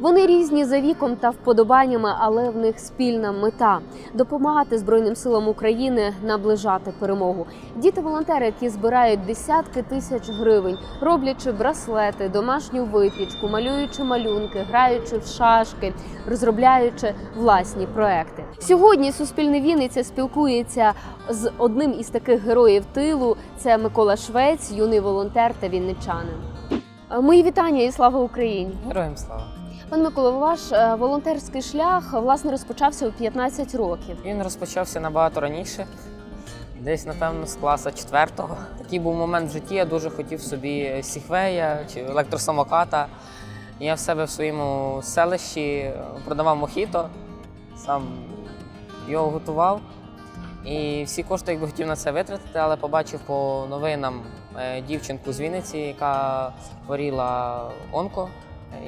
Вони різні за віком та вподобаннями, але в них спільна мета допомагати Збройним силам України наближати перемогу. Діти-волонтери, які збирають десятки тисяч гривень, роблячи браслети, домашню випічку, малюючи малюнки, граючи в шашки, розробляючи власні проекти. Сьогодні Суспільне Вінниця спілкується з одним із таких героїв тилу. Це Микола Швець, юний волонтер та вінничанин. Мої вітання і слава Україні! Героям слава. Пан Микола, ваш е, волонтерський шлях власне розпочався у 15 років. Він розпочався набагато раніше, десь, напевно, з класу четвертого. Такий був момент в житті. Я дуже хотів собі сіхвея чи електросамоката. Я в себе в своєму селищі продавав мохіто, сам його готував. І всі кошти, якби хотів на це витратити, але побачив по новинам е, дівчинку з Вінниці, яка хворіла онко.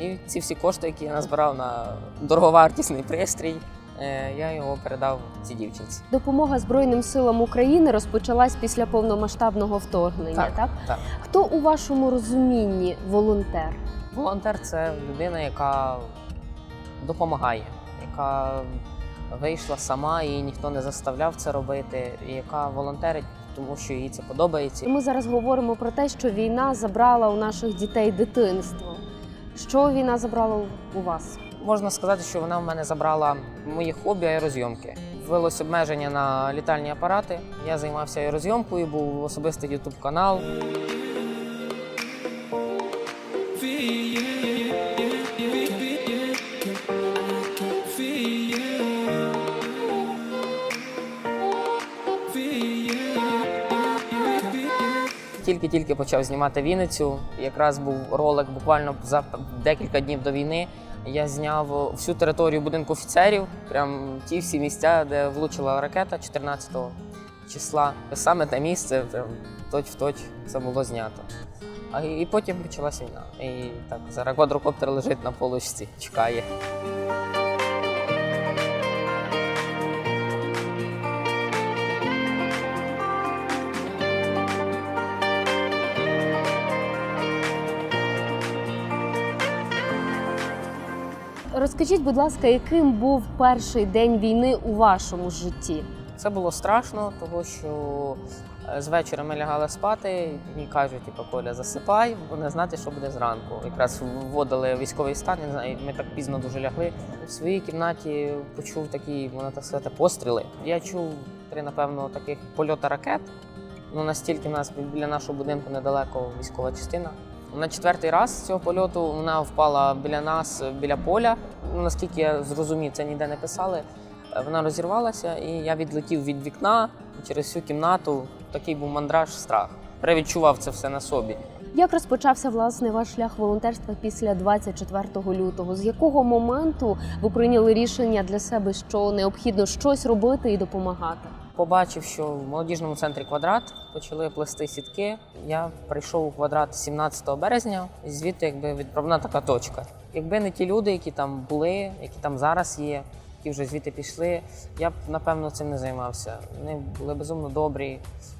І ці всі кошти, які я назбирав на дороговартісний пристрій, е, я його передав цій дівчинці. Допомога Збройним силам України розпочалась після повномасштабного вторгнення. Так, Так, так. хто у вашому розумінні волонтер? Волонтер це людина, яка допомагає, яка вийшла сама, її ніхто не заставляв це робити, яка волонтерить, тому що їй це подобається. Ми зараз говоримо про те, що війна забрала у наших дітей дитинство. Що війна забрала у- вас? Можна сказати, що вона в мене забрала мої хобі аерозйомки. Ввелось обмеження на літальні апарати. Я займався аерозйомкою, був особистий ютуб канал. Тільки-тільки почав знімати Вінницю. Якраз був ролик буквально за декілька днів до війни. Я зняв всю територію будинку офіцерів, прям ті всі місця, де влучила ракета 14 числа. Саме те місце, прям точ в точ це було знято. А і потім почалася війна. І так зараз квадрокоптер лежить на полочці, чекає. Розкажіть, будь ласка, яким був перший день війни у вашому житті? Це було страшно, тому що е, з вечора ми лягали спати, і кажуть, типу, Коля, засипай, бо не знати, що буде зранку. Якраз вводили військовий стан, не знаю, ми так пізно дуже лягли. В своїй кімнаті почув такі, можна так сказати, постріли. Я чув три, напевно, таких польота ракет. Ну настільки в нас біля нашого будинку недалеко військова частина. На четвертий раз цього польоту вона впала біля нас, біля поля. Наскільки я зрозумів, це ніде не писали. Вона розірвалася, і я відлетів від вікна через всю кімнату. Такий був мандраж, страх. Перевідчував це все на собі. Як розпочався власне ваш шлях волонтерства після 24 лютого? З якого моменту ви прийняли рішення для себе, що необхідно щось робити і допомагати? Побачив, що в молодіжному центрі квадрат почали плести сітки. Я прийшов у квадрат 17 березня, і звідти якби відправна така точка. Якби не ті люди, які там були, які там зараз є, які вже звідти пішли, я б напевно цим не займався. Вони були безумно добрі,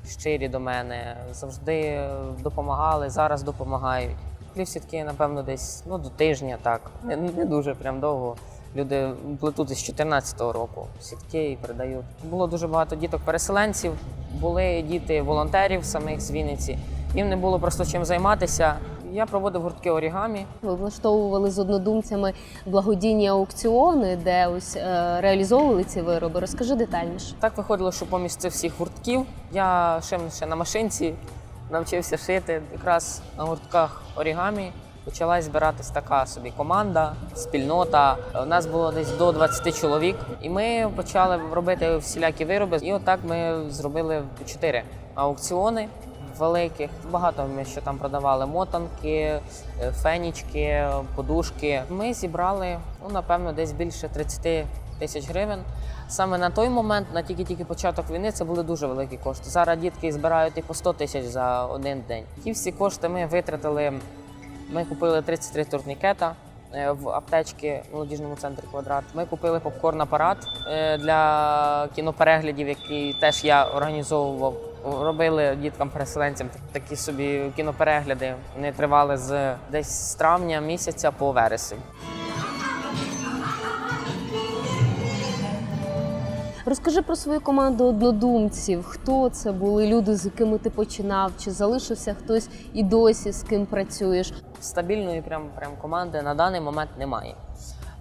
щирі до мене, завжди допомагали, зараз допомагають. Плів сітки, напевно, десь ну, до тижня, так. Не, не дуже прям довго. Люди плетуть із 14-го року сітки і передають. Було дуже багато діток-переселенців, були діти волонтерів самих з Вінниці. Їм не було просто чим займатися. Я проводив гуртки орігамі. Ви влаштовували з однодумцями благодійні аукціони, де ось е, реалізовували ці вироби. Розкажи детальніше. Так виходило, що поміж цих всіх гуртків я шив ще на машинці, навчився шити. Якраз на гуртках орігамі почала збиратись така собі команда, спільнота. У нас було десь до 20 чоловік, і ми почали робити всілякі вироби. І отак ми зробили чотири аукціони. Великих багато ми що там продавали мотанки, е, фенічки, подушки. Ми зібрали ну напевно десь більше 30 тисяч гривень. Саме на той момент, на тільки-тільки початок війни, це були дуже великі кошти. Зараз дітки збирають і по 100 тисяч за один день. Ті всі кошти ми витратили. Ми купили 33 турнікета е, в аптечці в молодіжному центрі квадрат. Ми купили попкорн-апарат е, для кінопереглядів, який теж я організовував. Робили діткам-переселенцям такі собі кіноперегляди. Вони тривали з десь з травня місяця по вересень. Розкажи про свою команду однодумців. Хто це були люди, з якими ти починав? Чи залишився хтось і досі з ким працюєш? Стабільної прям прям команди на даний момент немає.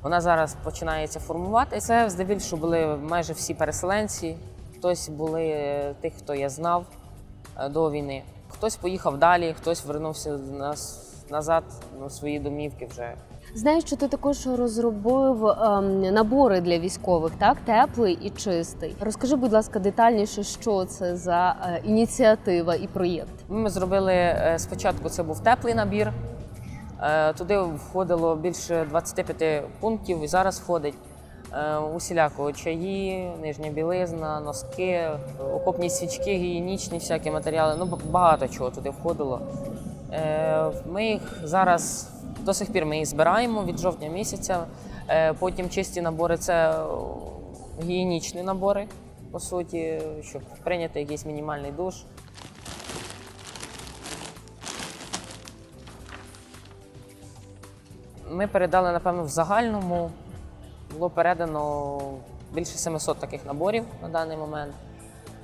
Вона зараз починається формувати. Це здебільшого були майже всі переселенці. Хтось були е, тих, хто я знав е, до війни. Хтось поїхав далі, хтось вернувся нас назад на свої домівки вже. Знаю, що ти також розробив ем, набори для військових, так теплий і чистий. Розкажи, будь ласка, детальніше, що це за е, ініціатива і проєкт. Ми зробили е, спочатку це був теплий набір. Е, Туди входило більше 25 пунктів, і зараз входить усіляко чаї, нижня білизна, носки, окопні свічки, гігієнічні всякі матеріали. Ну, багато чого туди входило. Е, Ми їх зараз до сих пір ми їх збираємо від жовтня місяця. Е, Потім чисті набори це гігієнічні набори, по суті, щоб прийняти якийсь мінімальний душ. Ми передали, напевно, в загальному було передано більше 700 таких наборів на даний момент.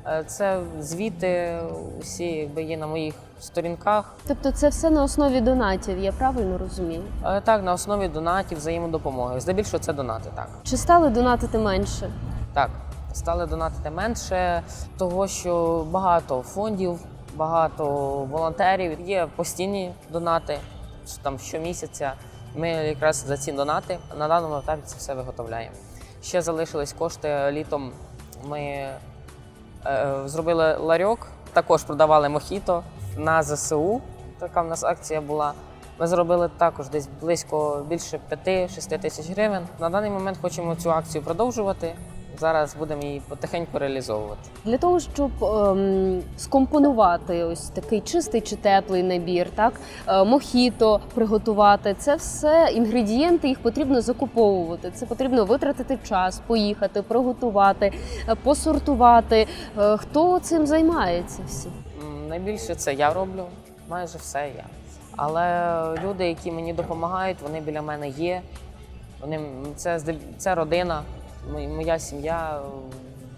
Е, Це звіти усі якби, є на моїх сторінках. Тобто, це все на основі донатів, я правильно розумію? Е, Так, на основі донатів, взаємодопомоги. Здебільшого це донати, так. Чи стали донатити менше? Так, стали донатити менше, того що багато фондів, багато волонтерів. Є постійні донати там щомісяця. Ми якраз за ці донати на даному етапі це все виготовляємо. Ще залишились кошти літом. Ми е, зробили ларьок, також продавали мохіто на ЗСУ. Така в нас акція була. Ми зробили також десь близько більше 5-6 тисяч гривень. На даний момент хочемо цю акцію продовжувати. Зараз будемо її потихеньку реалізовувати. Для того, щоб ем, скомпонувати ось такий чистий чи теплий набір, так е, мохіто приготувати, це все інгредієнти, їх потрібно закуповувати. Це потрібно витратити час, поїхати, приготувати, е, посортувати. Е, Хто цим займається всі? М, Найбільше це я роблю, майже все я. Але люди, які мені допомагають, вони біля мене є. Вони м, це, здеб- це родина, моя сім'я,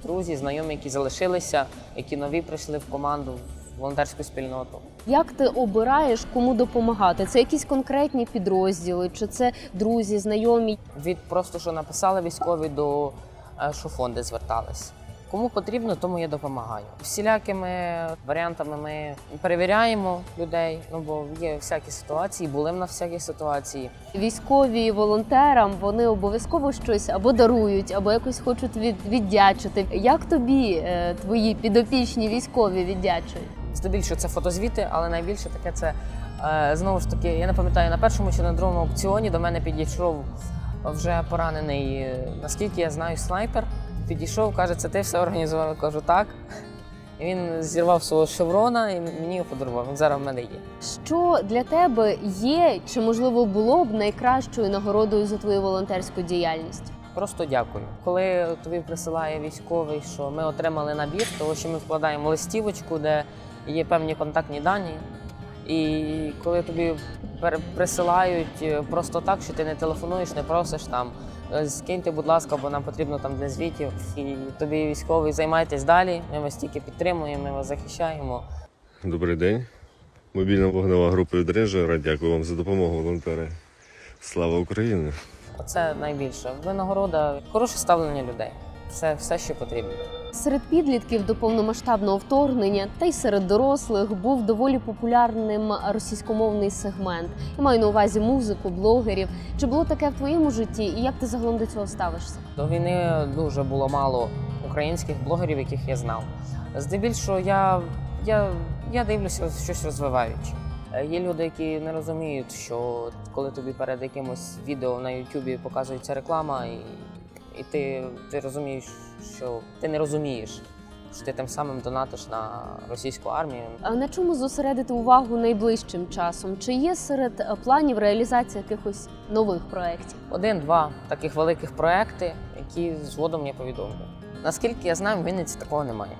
друзі, знайомі, які залишилися, які нові прийшли в команду, в волонтерську спільноту. Як ти обираєш, кому допомагати? Це якісь конкретні підрозділи, чи це друзі, знайомі? Від просто що написали військові до е, що фонди звертались. Кому потрібно, тому я допомагаю. Всілякими варіантами ми перевіряємо людей. Ну бо є всякі ситуації, були на всякі ситуації. Військові волонтерам вони обов'язково щось або дарують, або якось хочуть від, віддячити. Як тобі е, твої підопічні військові віддячують? Здебільшого це фотозвіти, але найбільше таке це е, знову ж таки. Я не пам'ятаю на першому чи на другому аукціоні до мене підійшов вже поранений, е, наскільки я знаю, снайпер. Підійшов, каже, це ти все організував. Я кажу, так. І він зірвав свого шеврона і мені його подарував. Він зараз в мене є. Що для тебе є, чи можливо було б найкращою нагородою за твою волонтерську діяльність? Просто дякую. Коли тобі присилає військовий, що ми отримали набір, того що ми вкладаємо листівочку, де є певні контактні дані. І коли тобі присилають е, просто так, що ти не телефонуєш, не просиш там, е, скиньте, будь ласка, бо нам потрібно там для звітів. І тобі військовий займайтесь далі. Ми вас тільки підтримуємо, ми вас захищаємо. Добрий день. Мобільна вогнева група «Відрежа». Дякую вам за допомогу, волонтери. Слава Україні! Оце найбільше. Винагорода, хороше ставлення людей. Це все, що потрібно. Серед підлітків до повномасштабного вторгнення та й серед дорослих був доволі популярним російськомовний сегмент. Я маю на увазі музику, блогерів. Чи було таке в твоєму житті, і як ти загалом до цього ставишся? До війни дуже було мало українських блогерів, яких я знав. Здебільшого я, я, я дивлюся щось розвиваюче. Е, Є люди, які не розуміють, що коли тобі перед якимось відео на Ютубі показується реклама, і, і ти, ти розумієш, що ти не розумієш, що ти тим самим донатиш на російську армію. А на чому зосередити увагу найближчим часом? Чи є серед е, планів реалізація якихось нових проєктів? Один-два таких великих проекти, які згодом я повідомлю. Наскільки я знаю, в Вінниці такого немає.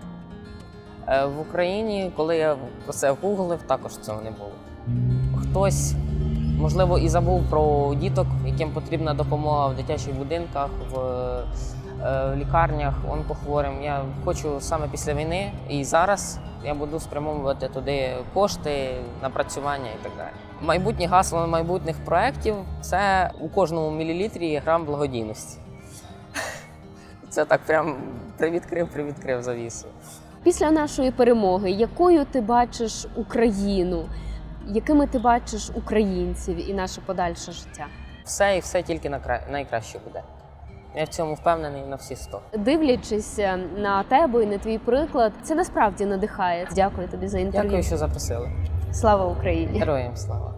Е, В Україні, коли я про це гуглив, також цього не було. Хтось, можливо, і забув про діток, яким потрібна допомога в дитячих будинках, в в лікарнях, онкохворим. Я хочу саме після війни і зараз я буду спрямовувати туди кошти, напрацювання і так далі. Майбутнє гасло майбутніх проєктів це у кожному мілілітрі грам благодійності. Це так прям привідкрив, привідкрив завісу. Після нашої перемоги, якою ти бачиш Україну, якими ти бачиш українців і наше подальше життя? Все і все тільки на кра- найкраще буде. Я в цьому впевнений на всі сто. Дивлячись е, на тебе і на твій приклад, це насправді надихає. Дякую тобі за інтерв'ю. Дякую, що запросили. Слава Україні! Героям слава.